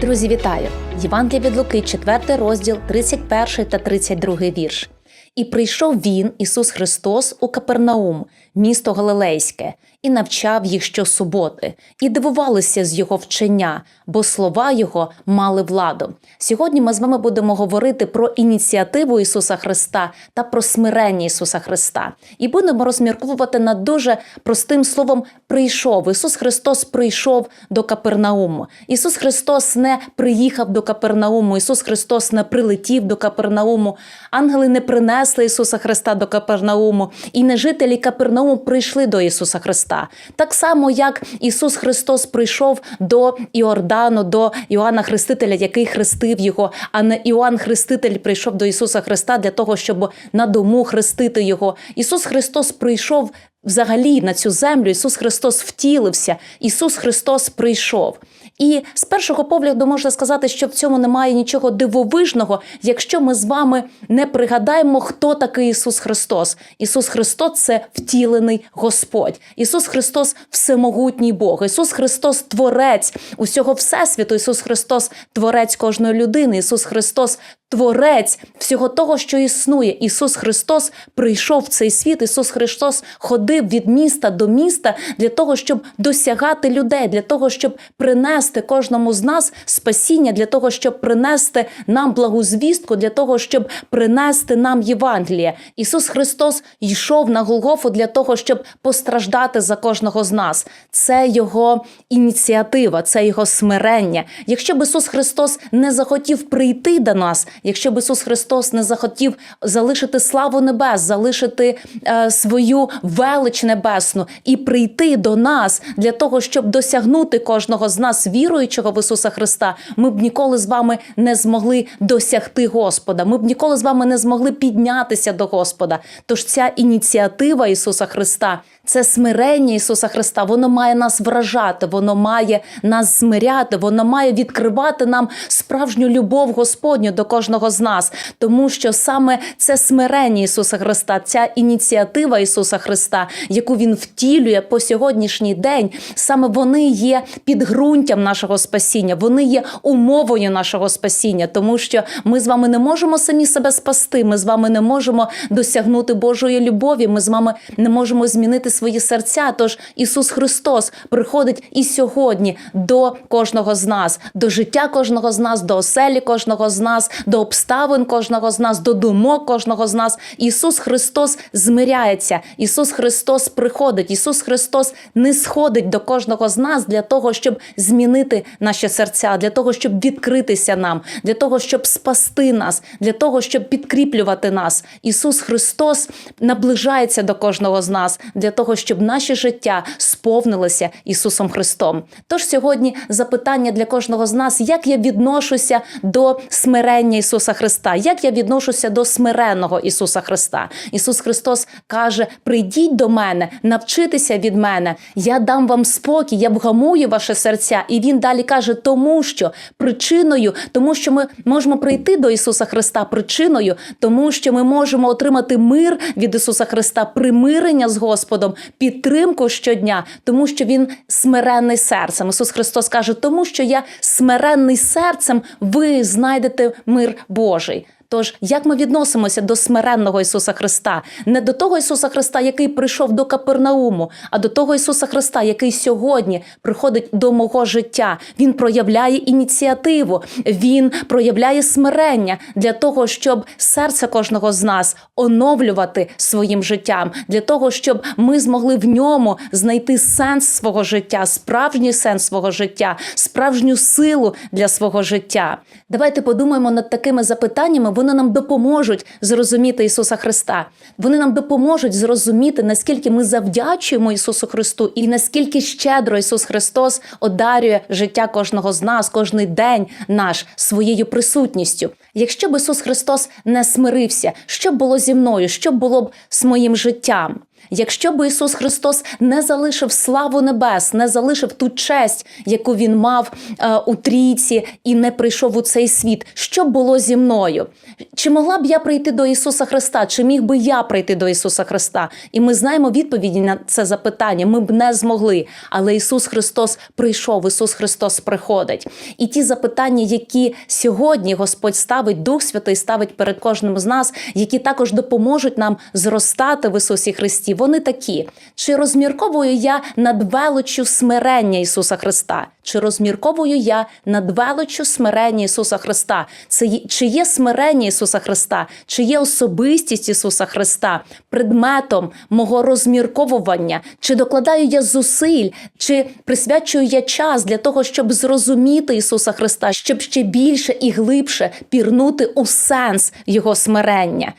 Друзі, вітаю! Євангелія від Луки, 4 розділ, 31 та 32 вірш. І прийшов він, Ісус Христос, у Капернаум, місто Галилейське, і навчав їх щосуботи, і дивувалися з його вчення, бо слова його мали владу. Сьогодні ми з вами будемо говорити про ініціативу Ісуса Христа та про смирення Ісуса Христа. І будемо розмірковувати над дуже простим словом прийшов. Ісус Христос прийшов до Капернауму. Ісус Христос не приїхав до Капернауму. Ісус Христос не прилетів до Капернауму. Ангели не принесли Ісуса Христа до Капернауму. І не жителі Капернауму прийшли до Ісуса Христа. Так само, як Ісус Христос прийшов до Іордану, до Іоанна Хрестителя, який хрестив його, а не Іоанн Хреститель прийшов до Ісуса Христа для того, щоб на дому хрестити Його. Ісус Христос прийшов. Взагалі на цю землю Ісус Христос втілився, Ісус Христос прийшов. І з першого погляду можна сказати, що в цьому немає нічого дивовижного, якщо ми з вами не пригадаємо, хто такий Ісус Христос. Ісус Христос це втілений Господь. Ісус Христос всемогутній Бог. Ісус Христос Творець усього Всесвіту. Ісус Христос Творець кожної людини. Ісус Христос Творець всього того, що існує. Ісус Христос прийшов в цей світ. Ісус Христос ходив від міста до міста для того, щоб досягати людей, для того, щоб принести кожному з нас спасіння, для того, щоб принести нам благу звістку, для того, щоб принести нам Євангеліє. Ісус Христос йшов на Голгофу для того, щоб постраждати за кожного з нас. Це Його ініціатива, це Його смирення. Якщо б Ісус Христос не захотів прийти до нас, якщо б Ісус Христос не захотів залишити славу небес, залишити е, свою велич небесну і прийти до нас для того, щоб досягнути кожного з нас, віруючого в Ісуса Христа, ми б ніколи з вами не змогли досягти Господа. Ми б ніколи з вами не змогли піднятися до Господа. Тож ця ініціатива Ісуса Христа. Це смирення Ісуса Христа, воно має нас вражати, воно має нас змиряти, воно має відкривати нам справжню любов Господню до кожного з нас, тому що саме це смирення Ісуса Христа, ця ініціатива Ісуса Христа, яку Він втілює по сьогоднішній день, саме вони є підґрунтям нашого спасіння, вони є умовою нашого спасіння, тому що ми з вами не можемо самі себе спасти. Ми з вами не можемо досягнути Божої любові. Ми з вами не можемо змінити свої серця. Тож Ісус Христос приходить і сьогодні до кожного з нас, до життя кожного з нас, до оселі кожного з нас, до обставин кожного з нас, до думок кожного з нас. Ісус Христос змиряється. Ісус Христос приходить. Ісус Христос не сходить до кожного з нас для того, щоб змінити наші серця, для того, щоб відкритися нам, для того, щоб спасти нас, для того, щоб підкріплювати нас. Ісус Христос наближається до кожного з нас для того, щоб наше життя сповнилося Ісусом Христом. Тож сьогодні запитання для кожного з нас: як я відношуся до смирення Ісуса Христа, як я відношуся до смиренного Ісуса Христа? Ісус Христос каже: Прийдіть до мене, навчитися від мене, я дам вам спокій, я вгамую ваше серця. І він далі каже, тому що причиною, тому що ми можемо прийти до Ісуса Христа, причиною, тому що ми можемо отримати мир від Ісуса Христа, примирення з Господом, підтримку щодня, тому що Він смиренний серцем. Ісус Христос каже, тому що я смиренний серцем, ви знайдете мир Божий. Тож, як ми відносимося до смиренного Ісуса Христа, не до того Ісуса Христа, який прийшов до Капернауму, а до того Ісуса Христа, який сьогодні приходить до мого життя. Він проявляє ініціативу, Він проявляє смирення для того, щоб серце кожного з нас оновлювати своїм життям, для того, щоб ми змогли в ньому знайти сенс свого життя, справжній сенс свого життя, справжню силу для свого життя. Давайте подумаємо над такими запитаннями. Вони нам допоможуть зрозуміти Ісуса Христа. Вони нам допоможуть зрозуміти, наскільки ми завдячуємо Ісусу Христу, і наскільки щедро Ісус Христос одарює життя кожного з нас, кожний день наш своєю присутністю. Якщо б Ісус Христос не смирився, що б було зі мною, що було б з моїм життям? Якщо би Ісус Христос не залишив славу небес, не залишив ту честь, яку він мав е, у трійці, і не прийшов у цей світ, що б було зі мною? Чи могла б я прийти до Ісуса Христа? Чи міг би я прийти до Ісуса Христа? І ми знаємо відповіді на це запитання. Ми б не змогли. Але Ісус Христос прийшов, Ісус Христос приходить. І ті запитання, які сьогодні Господь ставить, Дух Святий ставить перед кожним з нас, які також допоможуть нам зростати в Ісусі Христі, вони такі: чи розмірковую я над величчю смирення Ісуса Христа? Чи розмірковую я над величчю смирення Ісуса Христа? Це чи є смирення Ісуса Христа, чи є особистість Ісуса Христа предметом мого розмірковування? Чи докладаю я зусиль, чи присвячую я час для того, щоб зрозуміти Ісуса Христа, щоб ще більше і глибше пірнути у сенс Його смирення?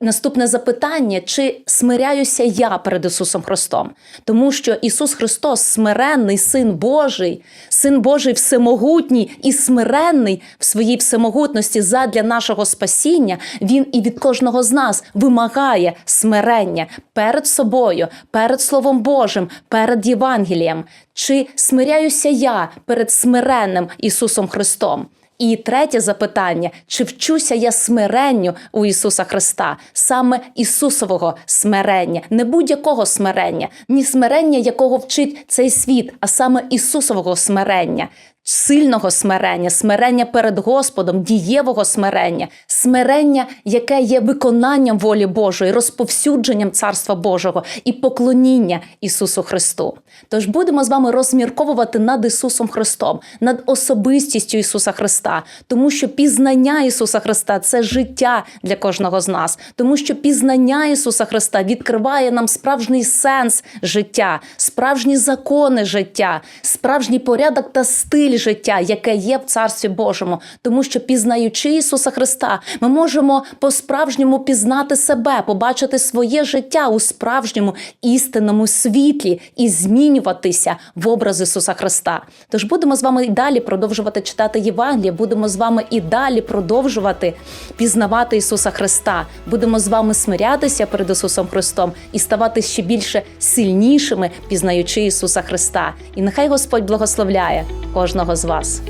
Наступне запитання: чи смиряюся я перед Ісусом Христом? Тому що Ісус Христос смиренний Син Божий, Син Божий всемогутній і смиренний в своїй всемогутності задля нашого спасіння, Він і від кожного з нас вимагає смирення перед собою, перед Словом Божим, перед Євангелієм. Чи смиряюся я перед смиренним Ісусом Христом? І третє запитання: чи вчуся я смиренню у Ісуса Христа, саме Ісусового смирення, не будь-якого смирення, ні смирення, якого вчить цей світ, а саме Ісусового смирення. Сильного смирення, смирення перед Господом, дієвого смирення, смирення, яке є виконанням волі Божої, розповсюдженням Царства Божого і поклоніння Ісусу Христу. Тож будемо з вами розмірковувати над Ісусом Христом, над особистістю Ісуса Христа, тому що пізнання Ісуса Христа це життя для кожного з нас, тому що пізнання Ісуса Христа відкриває нам справжній сенс життя, справжні закони життя, справжній порядок та стиль життя, яке є в Царстві Божому, тому що пізнаючи Ісуса Христа, ми можемо по-справжньому пізнати себе, побачити своє життя у справжньому істинному світлі і змінюватися в образ Ісуса Христа. Тож будемо з вами і далі продовжувати читати Євангеліє, будемо з вами і далі продовжувати пізнавати Ісуса Христа. Будемо з вами смирятися перед Ісусом Христом і ставати ще більше сильнішими, пізнаючи Ісуса Христа. І нехай Господь благословляє кожного з вас.